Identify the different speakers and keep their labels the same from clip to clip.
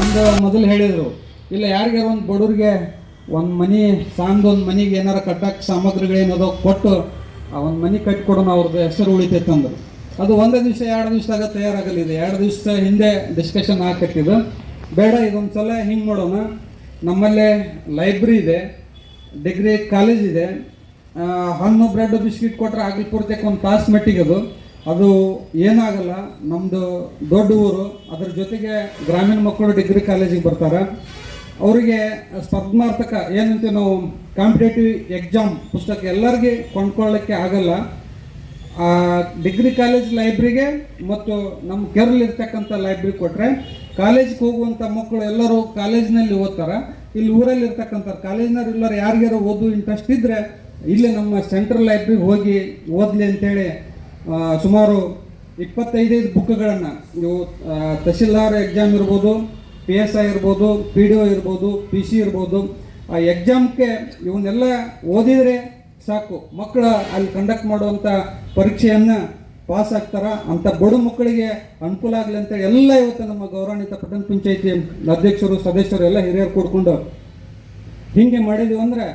Speaker 1: ಒಂದು ಮೊದಲು ಹೇಳಿದರು, ಇಲ್ಲ, ಯಾರಿಗೆ ಒಂದು ಬಡವ್ರಿಗೆ ಒಂದು ಮನೆ, ಸಾಂದು ಒಂದು ಮನೆಗೆ ಏನಾರ ಕಟ್ಟಕ್ಕೆ ಸಾಮಗ್ರಿಗಳೇನದೋ ಕೊಟ್ಟು ಆ ಒಂದು ಮನೆ ಕಟ್ಟಿಕೊಡೋಣ ಅವ್ರದ್ದು ಹೆಸರು ಉಳಿತೈತೆ ಅಂದರು ಅದು ಒಂದೇ ದಿವಸ, ಎರಡು ದಿವಸದಾಗ ತಯಾರಾಗಲಿದೆ. ಎರಡು ದಿವಸ ಹಿಂದೆ ಡಿಸ್ಕಷನ್ ಹಾಕತ್ತಿದ್ದು, ಬೇಡ ಇದೊಂದು ಸಲ ಹಿಂಗೆ ಮಾಡೋಣ. ನಮ್ಮಲ್ಲೇ ಲೈಬ್ರರಿ ಇದೆ ಡಿಗ್ರಿ ಕಾಲೇಜ್ ಇದೆ. ಹಣ್ಣು ಬ್ರೆಡ್ ಬಿಸ್ಕಿಟ್ ಕೊಟ್ಟರೆ ಆಗಲಿ ಪೂರ್ತಿಗೆ ಒಂದು ತಾಸು ಮಟ್ಟಿಗೆ ಅದು ಅದು ಏನಾಗಲ್ಲ ನಮ್ಮದು ದೊಡ್ಡ ಊರು, ಅದ್ರ ಜೊತೆಗೆ ಗ್ರಾಮೀಣ ಮಕ್ಕಳು ಡಿಗ್ರಿ ಕಾಲೇಜಿಗೆ ಬರ್ತಾರೆ. ಅವರಿಗೆ ಸ್ಪರ್ಧಾತ್ಮಕ ಏನಂತ ನಾವು ಕಾಂಪಿಟೇಟಿವ್ ಎಕ್ಸಾಮ್ ಪುಸ್ತಕ ಎಲ್ಲರಿಗೆ ಕೊಂಡ್ಕೊಳ್ಳೋಕ್ಕೆ ಆಗಲ್ಲ. ಆ ಡಿಗ್ರಿ ಕಾಲೇಜ್ ಲೈಬ್ರಿಗೆ ಮತ್ತು ನಮ್ಮ ಕೆರಲ್ ಇರ್ತಕ್ಕಂಥ ಲೈಬ್ರರಿ ಕೊಟ್ಟರೆ ಕಾಲೇಜ್ಗೆ ಹೋಗುವಂಥ ಮಕ್ಕಳು ಎಲ್ಲರೂ ಕಾಲೇಜ್ನಲ್ಲಿ ಓದ್ತಾರೆ. ಇಲ್ಲಿ ಊರಲ್ಲಿ ಇರ್ತಕ್ಕಂಥ ಕಾಲೇಜ್ನವ್ರು ಎಲ್ಲರೂ ಯಾರಿಗಾರು ಓದು ಇಂಟ್ರೆಸ್ಟ್ ಇದ್ದರೆ ಇಲ್ಲಿ ನಮ್ಮ ಸೆಂಟ್ರಲ್ ಲೈಬ್ರಿಗೆ ಹೋಗಿ ಓದಲಿ ಅಂತೇಳಿ ಸುಮಾರು ಇಪ್ಪತ್ತೈದೈದು ಬುಕ್ಗಳನ್ನು ನೀವು ತಹಶೀಲ್ದಾರ್ ಎಕ್ಸಾಮ್ ಇರ್ಬೋದು, ಪಿ ಎಸ್ ಐ ಇರ್ಬೋದು, ಪಿ ಡಿ ಒ ಇರ್ಬೋದು, ಪಿ ಸಿ ಇರ್ಬೋದು, ಆ ಎಕ್ಸಾಮ್ಗೆ ಇವನ್ನೆಲ್ಲ ಓದಿದರೆ ಸಾಕು. ಮಕ್ಕಳು ಅಲ್ಲಿ ಕಂಡಕ್ಟ್ ಮಾಡುವಂಥ ಪರೀಕ್ಷೆಯನ್ನು ಪಾಸ್ ಆಗ್ತಾರೆ. ಅಂಥ ಬಡ ಮಕ್ಕಳಿಗೆ ಅನುಕೂಲ ಆಗಲಿ ಅಂತ ಎಲ್ಲ ಇವತ್ತು ನಮ್ಮ ಗೌರವಾನ್ವಿತ ಪಟ್ಟಣ ಪಂಚಾಯಿತಿ ಅಧ್ಯಕ್ಷರು, ಸದಸ್ಯರು, ಎಲ್ಲ ಹಿರಿಯರು ಕೂಡ್ಕೊಂಡು ಹೀಗೆ ಮಾಡಿದ್ವಿ ಅಂದರೆ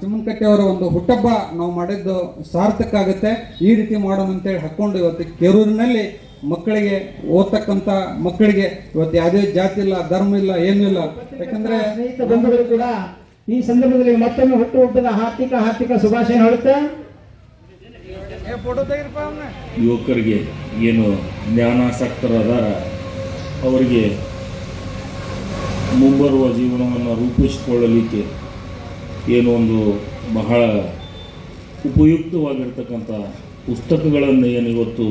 Speaker 1: ಚಿಮ್ಮನಕಟ್ಟೆ ಅವರ ಒಂದು ಹುಟ್ಟಬ್ಬ ನಾವು ಮಾಡಿದ್ದು ಸಾರ್ಥಕ ಆಗುತ್ತೆ. ಈ ರೀತಿ ಮಾಡೋಣ ಅಂತೇಳಿ ಹಾಕ್ಕೊಂಡು ಇವತ್ತು ಕೆರೂರಿನಲ್ಲಿ ಮಕ್ಕಳಿಗೆ ಓದ್ತಕ್ಕಂಥ ಮಕ್ಕಳಿಗೆ ಇವತ್ತು ಯಾವುದೇ ಜಾತಿ ಇಲ್ಲ ಧರ್ಮ ಇಲ್ಲ ಏನೂ ಇಲ್ಲ. ಯಾಕಂದ್ರೆ
Speaker 2: ಸ್ನೇಹಿತ ಬಂಧುಗಳು ಕೂಡ ಈ ಸಂದರ್ಭದಲ್ಲಿ ಮತ್ತೊಮ್ಮೆ ಹುಟ್ಟುಹಬ್ಬದ ಹಾರ್ದಿಕ ಹಾರ್ದಿಕ ಶುಭಾಶಯ ಹೇಳುತ್ತೆ?
Speaker 3: ಯುವಕರಿಗೆ ಏನು ಜ್ಞಾನಾಸಕ್ತರಾದ ಅವರಿಗೆ ಮುಂಬರುವ ಜೀವನವನ್ನು ರೂಪಿಸಿಕೊಳ್ಳಲಿಕ್ಕೆ ಏನು ಒಂದು ಬಹಳ ಉಪಯುಕ್ತವಾಗಿರ್ತಕ್ಕಂಥ ಪುಸ್ತಕಗಳನ್ನು ಏನು ಇವತ್ತು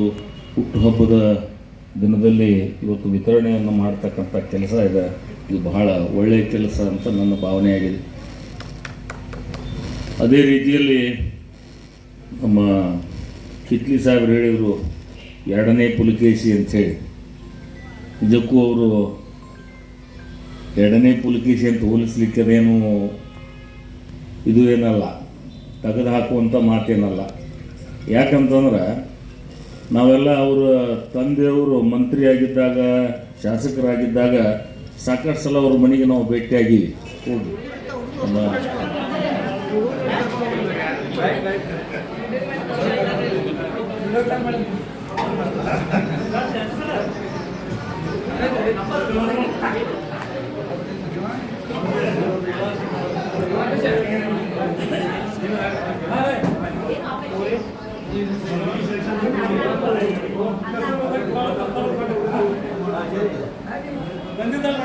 Speaker 3: ಹುಟ್ಟುಹಬ್ಬದ ದಿನದಲ್ಲಿ ಇವತ್ತು ವಿತರಣೆಯನ್ನು ಮಾಡ್ತಕ್ಕಂಥ ಕೆಲಸ ಇದೆ. ಇದು ಬಹಳ ಒಳ್ಳೆಯ ಕೆಲಸ ಅಂತ ನನ್ನ ಭಾವನೆಯಾಗಿದೆ ಅದೇ ರೀತಿಯಲ್ಲಿ ನಮ್ಮ ಕಿತ್ಲಿ ಸಾಹೇಬ್ರು ಹೇಳಿದರು, ಎರಡನೇ ಪುಲಿಕೇಶಿ ಅಂಥೇಳಿ ನಿಜಕ್ಕೂ ಅವರು ಎರಡನೇ ಪುಲಿಕೇಶಿ ಅಂತ ಹೋಲಿಸ್ಲಿಕ್ಕೆ ಅದೇನು ಇದು ಏನಲ್ಲ, ತೆಗೆದು ಹಾಕುವಂಥ ಮಾತೇನಲ್ಲ. ಯಾಕಂತಂದ್ರೆ, ನಾವೆಲ್ಲ ಅವರ ತಂದೆಯವರು ಮಂತ್ರಿಯಾಗಿದ್ದಾಗ, ಶಾಸಕರಾಗಿದ್ದಾಗ, ಸಾಕಷ್ಟು ಸಲ ಅವ್ರ ಮನೆಗೆ ನಾವು ಭೇಟಿಯಾಗಿ ಹೋಗಿ ನಮ್ಮ ಬಂದಿದ್ದಲ್ಲ